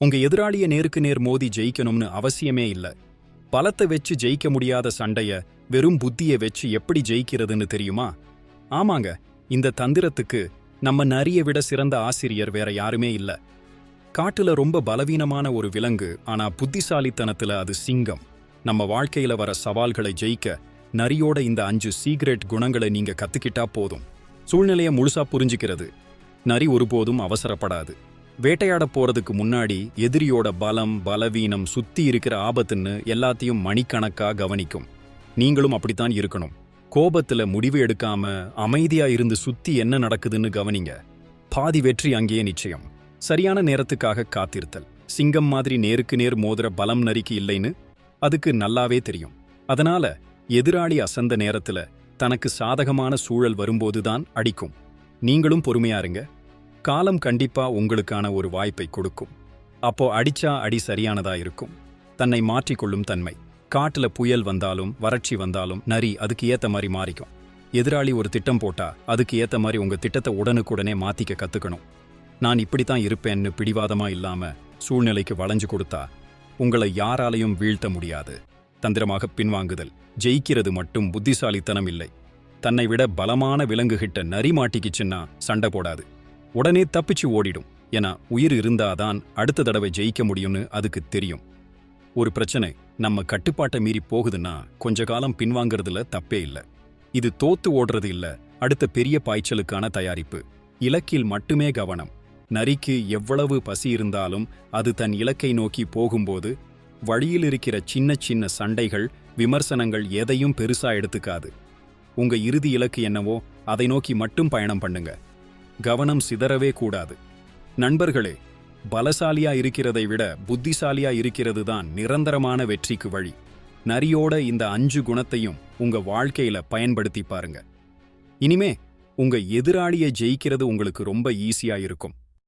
உங்க எதிராளிய நேருக்கு நேர் மோதி ஜெயிக்கணும்னு அவசியமே இல்ல. பலத்தை வச்சு ஜெயிக்க முடியாத சண்டைய வெறும் புத்திய வச்சு எப்படி ஜெயிக்கிறதுன்னு தெரியுமா? ஆமாங்க இந்த தந்திரத்துக்கு நம்ம நரிய விட சிறந்த ஆசிரியர் வேற யாருமே இல்ல. காட்டுல ரொம்ப பலவீனமான ஒரு விலங்கு ஆனா புத்திசாலித்தனத்துல அது சிங்கம். நம்ம வாழ்க்கையில வர சவால்களை ஜெயிக்க நரியோட இந்த அஞ்சு சீக்ரெட் குணங்களை நீங்க கத்துக்கிட்டா போதும். சூழ்நிலைய முழுசா புரிஞ்சுக்கிறது. நரி ஒருபோதும் அவசரப்படாது. வேட்டையாட போறதுக்கு முன்னாடி எதிரியோட பலம் பலவீனம் சுத்தி இருக்கிற ஆபத்துன்னு எல்லாத்தையும் மணிக்கணக்கா கவனிக்கும். நீங்களும் அப்படித்தான் இருக்கணும். கோபத்துல முடிவு எடுக்காம அமைதியா இருந்து சுத்தி என்ன நடக்குதுன்னு கவனிங்க. பாதி வெற்றி அங்கேயே நிச்சயம். சரியான நேரத்துக்காக காத்திருத்தல். சிங்கம் மாதிரி நேருக்கு நேர் மோதுற பலம் நரிக்கு இல்லைன்னு அதுக்கு நல்லாவே தெரியும். அதனால எதிராளி அசந்த நேரத்துல தனக்கு சாதகமான சூழல் வரும்போதுதான் அடிக்கும். நீங்களும் பொறுமையா இருங்க. காலம் கண்டிப்பா உங்களுக்கான ஒரு வாய்ப்பை கொடுக்கும். அப்போ அடிச்சா அடி சரியானதா இருக்கும். தன்னை மாற்றிக்கொள்ளும் தன்மை. காட்டுல புயல் வந்தாலும் வறட்சி வந்தாலும் நரி அதுக்கு ஏத்த மாதிரி மாறிக்கும். எதிராளி ஒரு திட்டம் போட்டா அதுக்கு ஏத்த மாதிரி உங்க திட்டத்தை உடனுக்குடனே மாத்திக்க கத்துக்கணும். நான் இப்படித்தான் இருப்பேன்னு பிடிவாதமா இல்லாம சூழ்நிலைக்கு வளைஞ்சு கொடுத்தா உங்களை யாராலையும் வீழ்த்த முடியாது. தந்திரமாக பின்வாங்குதல். ஜெயிக்கிறது மட்டும் புத்திசாலித்தனம் இல்லை. தன்னை விட பலமான விலங்குகிட்ட நரி மாட்டிக்கிச்சுன்னா சண்டை போடாது. உடனே தப்பிச்சு ஓடிடும் ஏன்னா உயிர் இருந்தாதான் அடுத்த தடவை ஜெயிக்க முடியும்னு அதுக்கு தெரியும். ஒரு பிரச்சனை நம்ம கட்டுப்பாட்டை மீறி போகுதுன்னா கொஞ்ச காலம் பின்வாங்கறதுல தப்பே இல்ல. இது தோத்து ஓடுறது இல்ல அடுத்த பெரிய பாய்ச்சலுக்கான தயாரிப்பு. இலக்கில் மட்டுமே கவனம். நரிக்கு எவ்வளவு பசி இருந்தாலும் அது தன் இலக்கை நோக்கி போகும்போது வழியில் இருக்கிற சின்ன சின்ன சண்டைகள் விமர்சனங்கள் எதையும் பெருசா எடுத்துக்காது. உங்க இறுதி இலக்கு என்னவோ அதை நோக்கி மட்டும் பயணம் பண்ணுங்க. கவனம் சிதறவே கூடாது. நண்பர்களே பலசாலியா இருக்கிறதை விட புத்திசாலியா இருக்கிறது தான் நிரந்தரமான வெற்றிக்கு வழி. நரியோட இந்த அஞ்சு குணத்தையும் உங்க வாழ்க்கையில பயன்படுத்தி பாருங்க. இனிமே உங்க எதிராளியை ஜெயிக்கிறது உங்களுக்கு ரொம்ப ஈஸியா இருக்கும்.